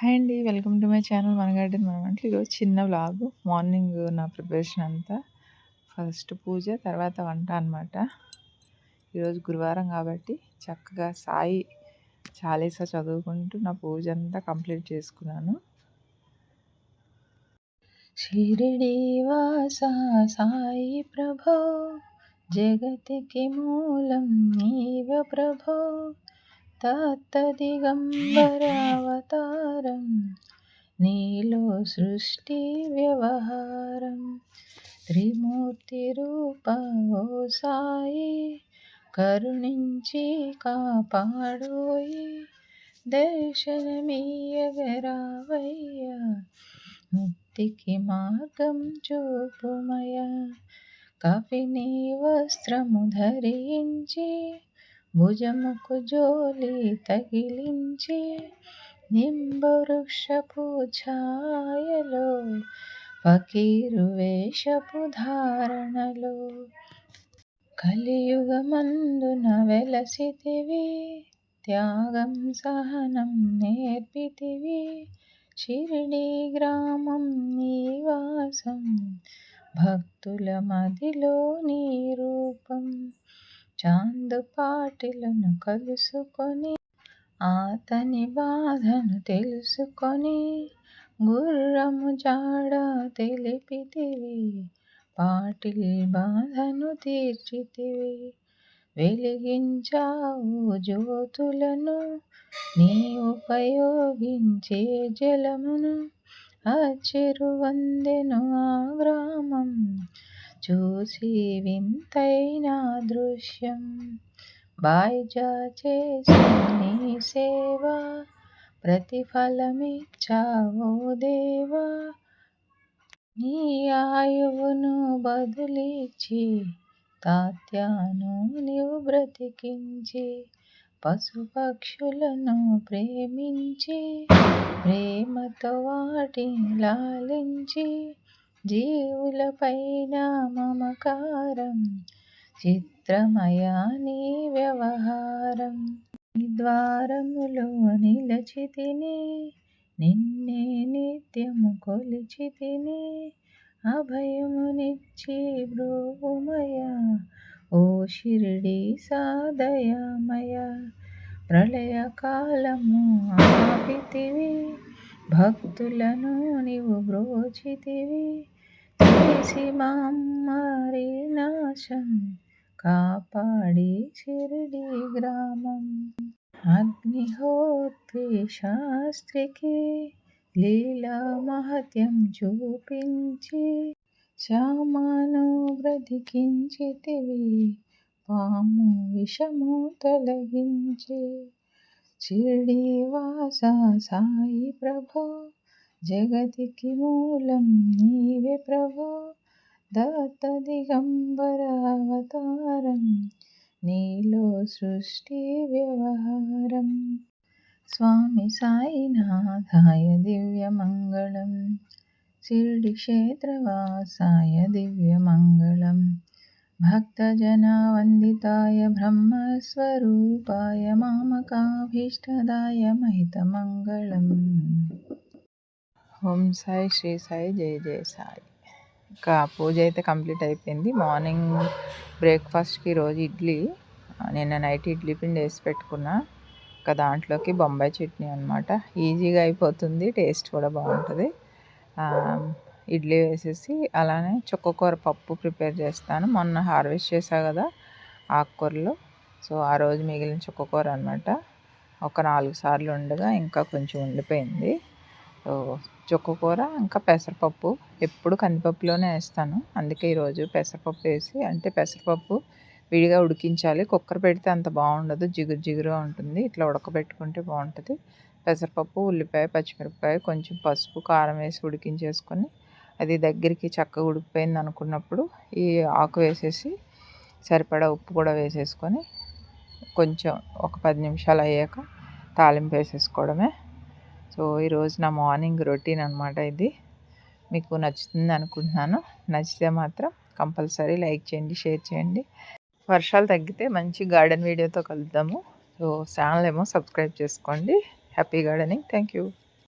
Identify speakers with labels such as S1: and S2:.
S1: Hi అండి. Welcome to my channel మన garden మన వంటలు. ఈరోజు చిన్న వ్లాగ్. మార్నింగ్ నా ప్రిపరేషన్ అంతా. ఫస్ట్ పూజ తర్వాత వంట అనమాట ఈరోజు గురువారం కాబట్టి చక్కగా సాయి చాలీసా చదువుకుంటూ నా పూజ అంతా కంప్లీట్ చేసుకున్నాను. షిరిడి వాస సాయి ప్రభో జగతికి మూలం నీవ ప్రభో. తత్తదిగంబరావతారం నీలో సృష్టి వ్యవహారం. త్రిమూర్తి రూప ఓ సాయి కరుణించి కాపాడోయి దర్శనమీయగరావయ్య ముక్తికి మార్గం చూపుమయ. కపిని వస్త్రము ధరించి భుజముకు జోలి తగిలించి నింబవృక్షపు ఛాయలో ఫకీరు వేషపు ధారణలో. కలియుగమందున వెలసితివి త్యాగం సహనం నేర్పితివి షిరిడి గ్రామం నివాసం భక్తుల మదిలో నీ రూపం. చాందుపాటిలను కలుసుకొని అతని బాధను తెలుసుకొని గుర్రము జాడ తెలిపితివి పాటిల్ బాధను తీర్చితివి వెలిగించావు జ్యోతులను నీ ఉపయోగించే జలమును అచ్చెరు వందెను ఆ గ్రామం చూసి వింతైన దృశ్యం. బాయిజా చేసి నీ సేవ ప్రతిఫలమిచ్చావో దేవా. నీ ఆయువును బదులిచ్చి తాత్యాను నీవు బ్రతికించి పశుపక్షులను ప్రేమించి ప్రేమతో వాటిని లాలించి జీవులపైన మమకారం చిత్రమయా నీ వ్యవహారం. ద్వారములో నిలచి తిని నిన్నే నిత్యము కొలిచి తిని అభయమునిచ్చి భ్రూమయ ఓ షిరిడి సాదయామయ ప్రళయకాలము ఆపితివి. భక్తులను నీవు బ్రోచితివి. చేసి మారి నాశం. కాపాడి చిరిడి గ్రామం. అగ్నిహోత్రి శాస్త్రికి లీలా మహత్యం చూపించి శ్యామాను బ్రతికించితివి. పాము విషము తొలగించి షిరిడీవాస సాయి ప్రభో జగతికి మూలం నీవే ప్రభో దత్త దిగంబర అవతారం నీలో సృష్టి వ్యవహారం. స్వామి సాయినాథాయ దివ్యమంగళం షిరిడి క్షేత్రవాసాయ దివ్యమంగళం भक्तजनावन्दिताय ब्रह्मस्वरूपाय मामकाभीष्टदाय महितमङ्गलम् ఓం సాయి శ్రీ సాయి జయ జయ సాయి ఇంకా పూజ అయితే కంప్లీట్ అయిపోయింది మార్నింగ్ బ్రేక్ఫాస్ట్కి రోజు ఇడ్లీ నిన్న నైట్ ఇడ్లీ పిండి వేసి పెట్టుకున్నా ఇంకా దాంట్లోకి బొంబాయి చట్నీ అనమాట ఈజీగా అయిపోతుంది టేస్ట్ కూడా బాగుంటుంది ఇడ్లీ వేసేసి అలానే చుక్కకూర పప్పు ప్రిపేర్ చేస్తాను. మొన్న హార్వెస్ట్ చేశాను కదా ఆకుకూరలు. సో ఆ రోజు మిగిలిన చుక్కకూర అనమాట ఒక నాలుగు సార్లు ఉండగా ఇంకా కొంచెం ఉండిపోయింది. సో చుక్కకూర ఇంకా పెసరపప్పు. ఎప్పుడు కందిపప్పులోనే వేస్తాను. అందుకే ఈరోజు పెసరపప్పు వేసి అంటే పెసరపప్పు విడిగా ఉడికించాలి. కుక్కర్ పెడితే అంత బాగుండదు. జిగురు జిగురుగా ఉంటుంది. ఇట్లా ఉడకబెట్టుకుంటే బాగుంటుంది. పెసరపప్పు ఉల్లిపాయ పచ్చిమిరపకాయ కొంచెం పసుపు కారం వేసి ఉడికించేసుకొని అది దగ్గరికి చక్కగా ఉడికిపోయింది అనుకున్నప్పుడు ఈ ఆకు వేసేసి సరిపడా ఉప్పు కూడా వేసేసుకొని కొంచెం ఒక పది నిమిషాలు అయ్యాక తాలింపు వేసేసుకోవడమే. సో ఈరోజు నా మార్నింగ్ రొటీన్ అనమాట ఇది. మీకు నచ్చుతుంది అనుకుంటున్నాను. నచ్చితే మాత్రం కంపల్సరీ లైక్ చేయండి షేర్ చేయండి. వర్షాలు తగ్గితే మంచి గార్డెన్ వీడియోతో కలుద్దాము. సో ఛానల్ ఏమో సబ్స్క్రైబ్ చేసుకోండి. Happy gardening. Thank you.